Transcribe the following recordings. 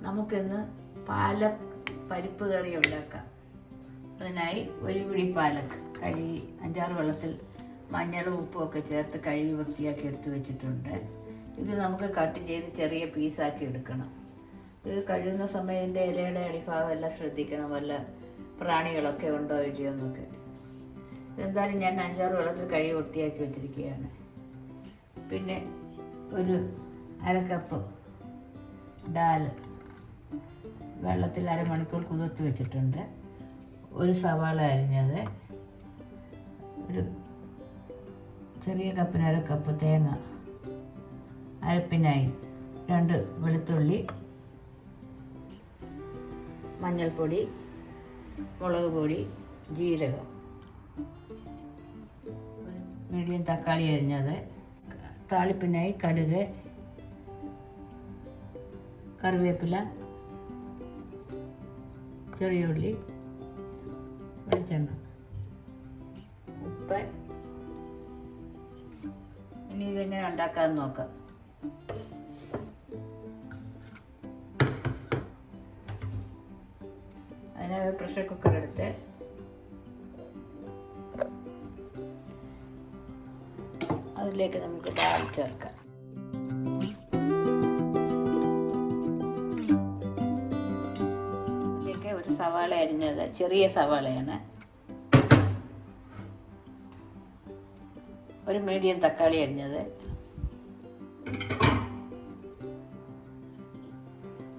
നമുക്കിന്ന് പാല പരിപ്പ് കറി ഉണ്ടാക്കാം. അതിനായി ഒരു പിടി പാലക്ക് കഴുകി അഞ്ചാറ് വെള്ളത്തിൽ മഞ്ഞളും ഉപ്പും ഒക്കെ ചേർത്ത് കഴുകി വൃത്തിയാക്കി എടുത്ത് വെച്ചിട്ടുണ്ട്. ഇത് നമുക്ക് കട്ട് ചെയ്ത് ചെറിയ പീസാക്കി എടുക്കണം. ഇത് കഴുകുന്ന സമയം ഇതിന്റെ ഇലയുടെ അടിഭാഗം എല്ലാം ശ്രദ്ധിക്കണം. വല്ല പ്രാണികളൊക്കെ ഉണ്ടോ ഇല്ലയോ എന്നൊക്കെ. ഇതെന്തായാലും ഞാൻ അഞ്ചാറ് വെള്ളത്തിൽ കഴുകി വൃത്തിയാക്കി വെച്ചിരിക്കുകയാണ്. പിന്നെ ഒരു അരക്കപ്പ് ഡാൽ. വെള്ളത്തിൽ അരമണിക്കൂർ കുതിർത്ത് വെച്ചിട്ടുണ്ട്. ഒരു സവാള അരിഞ്ഞത്. ഒരു ചെറിയ കപ്പിന് അര കപ്പ് തേങ്ങ അരപ്പിനായി രണ്ട് വെളുത്തുള്ളി മഞ്ഞൾപ്പൊടി മുളക് പൊടി ജീരകം. മീഡിയം തക്കാളി അരിഞ്ഞത്. താളിപ്പിനായി കടുക് കറിവേപ്പില ചെറിയ ഉള്ളി വെളിച്ചെണ്ണ. ഉപ്പ്. ഇനി ഇതെങ്ങനെ ഉണ്ടാക്കാമെന്ന് നോക്കാം. അതിന് പ്രഷർ കുക്കർ എടുത്ത് അതിലേക്ക് നമുക്ക് ദാൽ ചേർക്കാം. ഒരു സവാള അരിഞ്ഞത് ചെറിയ സവാളയാണ്. ഒരു മീഡിയം തക്കാളി അരിഞ്ഞത്.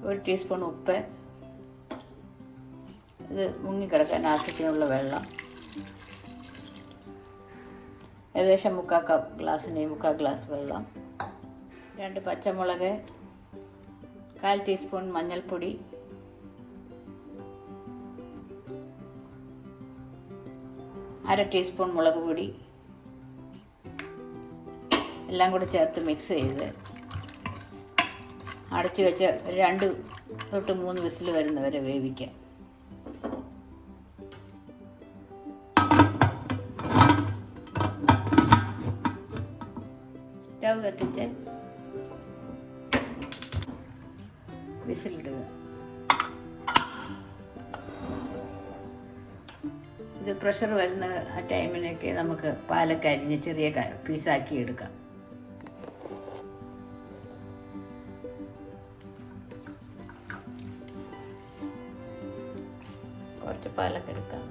ഒരു ടീസ്പൂൺ ഉപ്പ്. ഇത് മുങ്ങിക്കിടക്കാൻ ആവശ്യത്തിനുള്ള വെള്ളം. ഏകദേശം മുക്കാൽ കപ്പ് ഗ്ലാസ്സിന്റെ മുക്കാൽ ഗ്ലാസ് വെള്ളം. രണ്ട് പച്ചമുളക് കാൽ ടീസ്പൂൺ മഞ്ഞൾപ്പൊടി. അര ടീസ്പൂൺ മുളക് പൊടി. എല്ലാം കൂടി ചേർത്ത് മിക്സ് ചെയ്ത് അടച്ചു വെച്ച് രണ്ട് തൊട്ട് മൂന്ന് വിസിൽ വരുന്നവരെ വേവിക്കാം. സ്റ്റൗ കത്തിച്ച് വിസിലിടുക. ഇത് പ്രഷർ വരുന്ന ആ ടൈമിനൊക്കെ നമുക്ക് പാലൊക്കെ അരിഞ്ഞ് ചെറിയ പീസാക്കി എടുക്കാം. കുറച്ച് പാലൊക്കെ എടുക്കാം.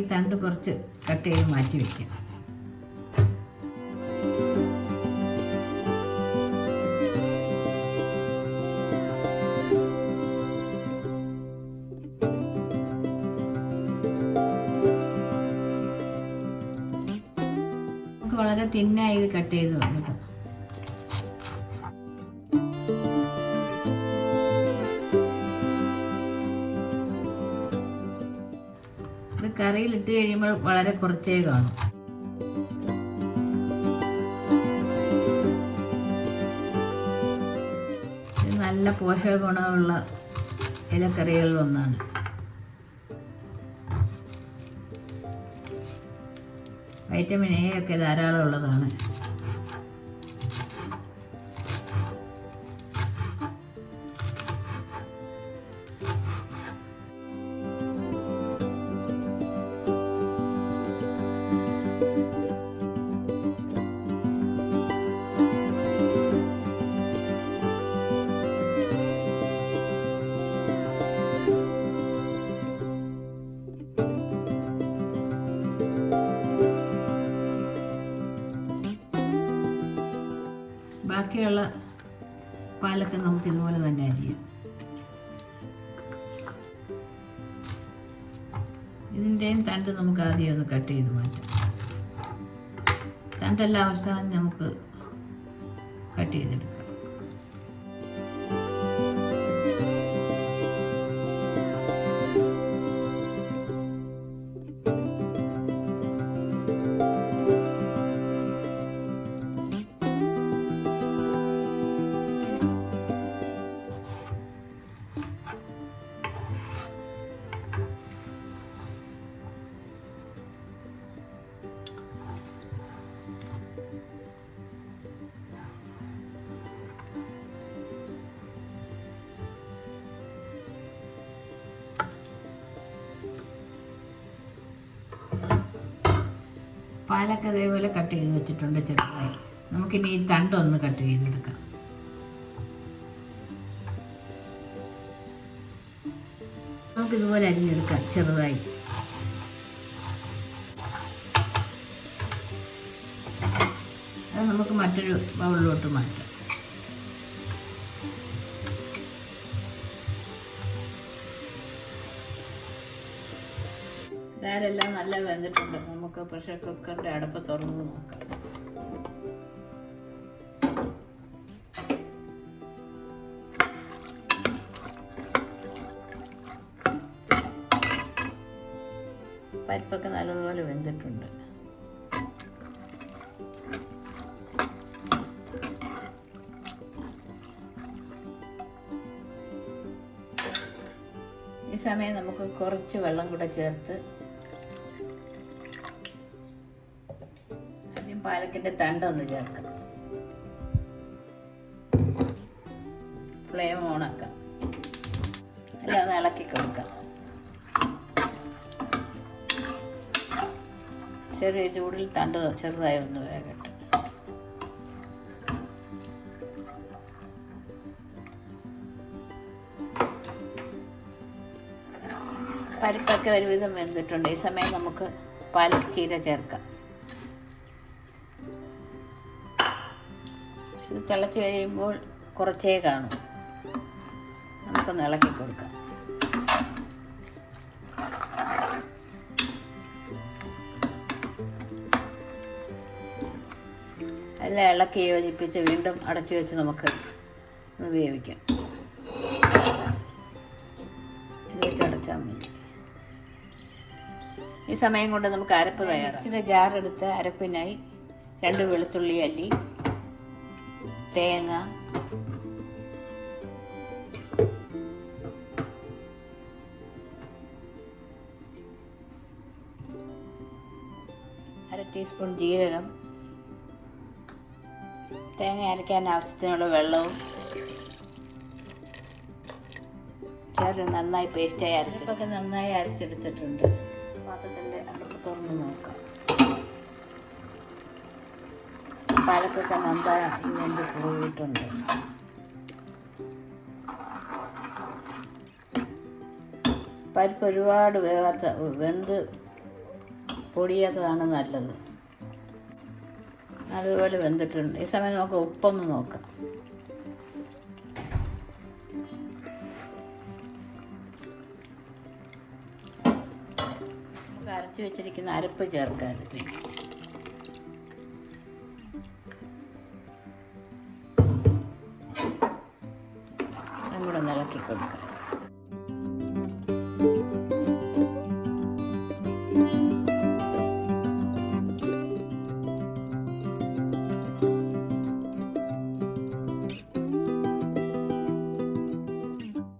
ഈ തണ്ട് കുറച്ച് കട്ട് ചെയ്ത് മാറ്റി വെക്കാം. വളരെ തിന്നായി കട്ട് ചെയ്ത് എടുക്കാം കറിയിലിട്ട് കഴിയുമ്പോൾ വളരെ കുറച്ചേ കാണും. നല്ല പോഷക ഗുണമുള്ള ഇലക്കറികളിൽ ഒന്നാണ്. വൈറ്റമിൻ എ ഒക്കെ ധാരാളം ഉള്ളതാണ്. ബാക്കിയുള്ള പാലൊക്കെ നമുക്ക് ഇതുപോലെ തന്നെ അരിയാം ഇതിന്റെയും തണ്ട് നമുക്ക് ആദ്യം ഒന്ന് കട്ട് ചെയ്ത് മാറ്റാം. തണ്ടെല്ലാം അവസാനം നമുക്ക് കട്ട് ചെയ്തെടുക്കാം. പാലൊക്കെ അതേപോലെ കട്ട് ചെയ്ത് വെച്ചിട്ടുണ്ട് ചെറുതായി. നമുക്കിനി ഈ തണ്ടൊന്ന് കട്ട് ചെയ്തെടുക്കാം. നമുക്ക് നമുക്കിതുപോലെ അരിഞ്ഞെടുക്കാം ചെറുതായി. അത് നമുക്ക് മറ്റൊരു ബൗളിലോട്ട് മാറ്റാം. ദാലെല്ലാം നല്ല വെന്തിട്ടുണ്ട് നമുക്ക് പ്രഷർ കുക്കറിന്റെ അടുപ്പ് തുറന്ന് നോക്കാം. പരിപ്പൊക്കെ നല്ലതുപോലെ വെന്തിട്ടുണ്ട്. ഈ സമയം നമുക്ക് കുറച്ച് വെള്ളം കൂടെ ചേർത്ത് പാലക്കിന്റെ തണ്ടൊന്ന് ചേർക്കാം. ഫ്ലെയിം ഓണാക്കാം എല്ലാം ഒന്ന് ഇളക്കി കൊടുക്കാം. ചെറിയ ചൂടിൽ തണ്ട് ചെറുതായി ഒന്ന് വേകട്ടെ. പരിപ്പൊക്കെ ഒരുവിധം വെന്തിട്ടുണ്ട്. ഈ സമയം നമുക്ക് പാലക്ക് ചീര ചേർക്കാം. തിളച്ച് കഴിയുമ്പോൾ കുറച്ചേ കാണും. നമുക്കൊന്ന് ഇളക്കി കൊടുക്കാം. എല്ലാം ഇളക്കി യോജിപ്പിച്ച് വീണ്ടും അടച്ചു വെച്ച് നമുക്ക് ഒന്ന് വേവിക്കാം ഇത് വെച്ച് അടച്ചാൽ മതി. ഈ സമയം കൊണ്ട് നമുക്ക് അരപ്പ് തയ്യാറാക്കാം. ജാർ ജാറെടുത്ത് അരപ്പിനായി രണ്ട് വെളുത്തുള്ളി അല്ലി തേങ്ങ അര ടീസ്പൂൺ ജീരകം. തേങ്ങ അരയ്ക്കാൻ ആവശ്യത്തിനുള്ള വെള്ളവും ചേർത്ത് നന്നായി പേസ്റ്റായി അരച്ചപ്പൊക്കെ നന്നായി അരച്ചെടുത്തിട്ടുണ്ട്. പാത്രത്തിന്റെ അടുപ്പ് തുറന്ന് നോക്കാം. പാലക്കൊക്കെ നന്ദ ഇങ്ങനെ പോയിട്ടുണ്ട്. പരിപ്പ് ഒരുപാട് വേവാത്ത വെന്ത് പൊടിയാത്തതാണ് നല്ലത്. അതുപോലെ വെന്തിട്ടുണ്ട്. ഈ സമയം നമുക്ക് ഉപ്പൊന്ന് നോക്കാം. അരച്ച് വെച്ചിരിക്കുന്ന അരപ്പ് ചേർക്കാം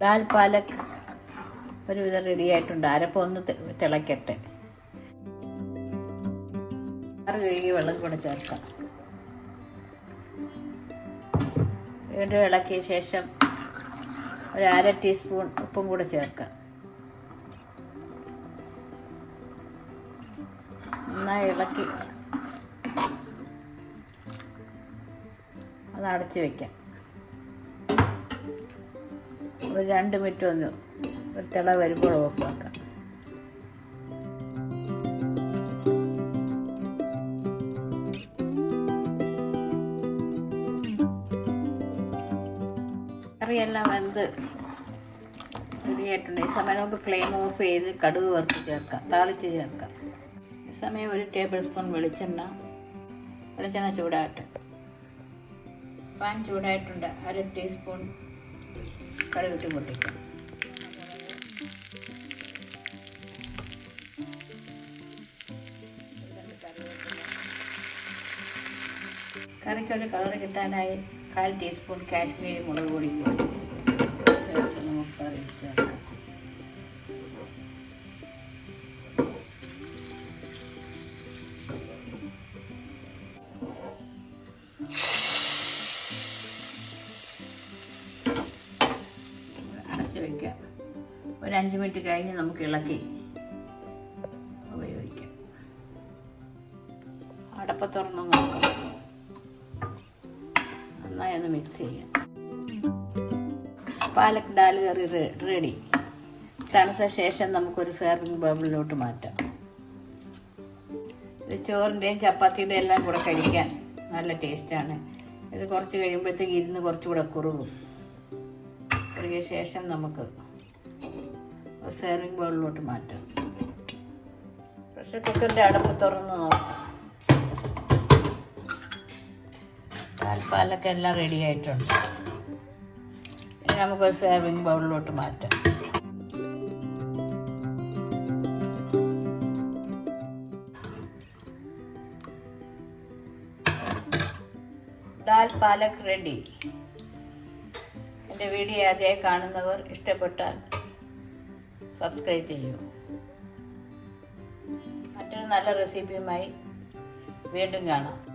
ദാൽ പാലക് ഒരുവിധം റെഡി ആയിട്ടുണ്ട്. അരപ്പ് ഒന്ന് തി- തിളയ്ക്കട്ടെ ആറ് കഴുകി വെള്ളം കൂടെ ചേർക്കാം. വീണ്ടും ഇളക്കിയ ശേഷം ഒരു അര ടീസ്പൂൺ ഉപ്പും കൂടെ ചേർക്കാം. നന്നായി ഇളക്കി. അത് അടച്ചു വെക്കാം. ഒരു രണ്ട് മിനിറ്റ് ഒന്ന് ഒരു തിള വരുമ്പോൾ ഓഫാക്കാം. കറിയെല്ലാം വെന്ത് റെഡിയായിട്ടുണ്ട് ഈ സമയം നമുക്ക് ഫ്ലെയിം ഓഫ് ചെയ്ത് കടുക് വറുത്ത് ചേർക്കാം. താളിച്ച് ചേർക്കാം. ഈ സമയം ഒരു ടേബിൾ സ്പൂൺ വെളിച്ചെണ്ണ. വെളിച്ചെണ്ണ ചൂടാകട്ടെ. പാൻ ചൂടായിട്ടുണ്ട്. അര ടീസ്പൂൺ കടുകിട്ട് പൊട്ടിക്കാം കറിക്ക് ഒരു കളർ കിട്ടാനായി കാൽ ടീസ്പൂൺ കാശ്മീരി മുളക് പൊടി കൂടി ഒരു അഞ്ച് മിനിറ്റ് കഴിഞ്ഞ് നമുക്ക് ഇളക്കി ഉപയോഗിക്കാം. തുറന്ന് നോക്കാം. നന്നായി ഒന്ന് മിക്സ് ചെയ്യാം. പാലക് ഡാൽ കറി റെഡി തണുത്ത ശേഷം നമുക്കൊരു സെർവിങ് ബൗളിലോട്ട് മാറ്റാം. ഇത് ചോറിന്റെയും ചപ്പാത്തിയുടെയും എല്ലാം കൂടെ കഴിക്കാൻ നല്ല ടേസ്റ്റാണ് ഇത് കുറച്ച് കഴിയുമ്പോഴത്തേക്ക് ഇരുന്ന് കുറച്ചുകൂടെ കുറുകും. കുറുകിയ ശേഷം നമുക്ക് സെർവിങ് ബൗളിലോട്ട് മാറ്റാം. പ്രഷർ കുക്കറിന്റെ അടപ്പ് തുറന്ന് നോക്കാം. പാൽപ്പാലൊക്കെ എല്ലാം റെഡി ആയിട്ടുണ്ട്. ഇനി നമുക്കൊരു സെർവിങ് ബൗളിലോട്ട് മാറ്റാം. ദാൽ പാലക് റെഡി. എന്റെ വീഡിയോ ആദ്യമായി കാണുന്നവർ ഇഷ്ടപ്പെട്ടാൽ സബ്സ്ക്രൈബ് ചെയ്യൂ. മറ്റൊരു നല്ല റെസിപ്പിയുമായി വീണ്ടും കാണാം.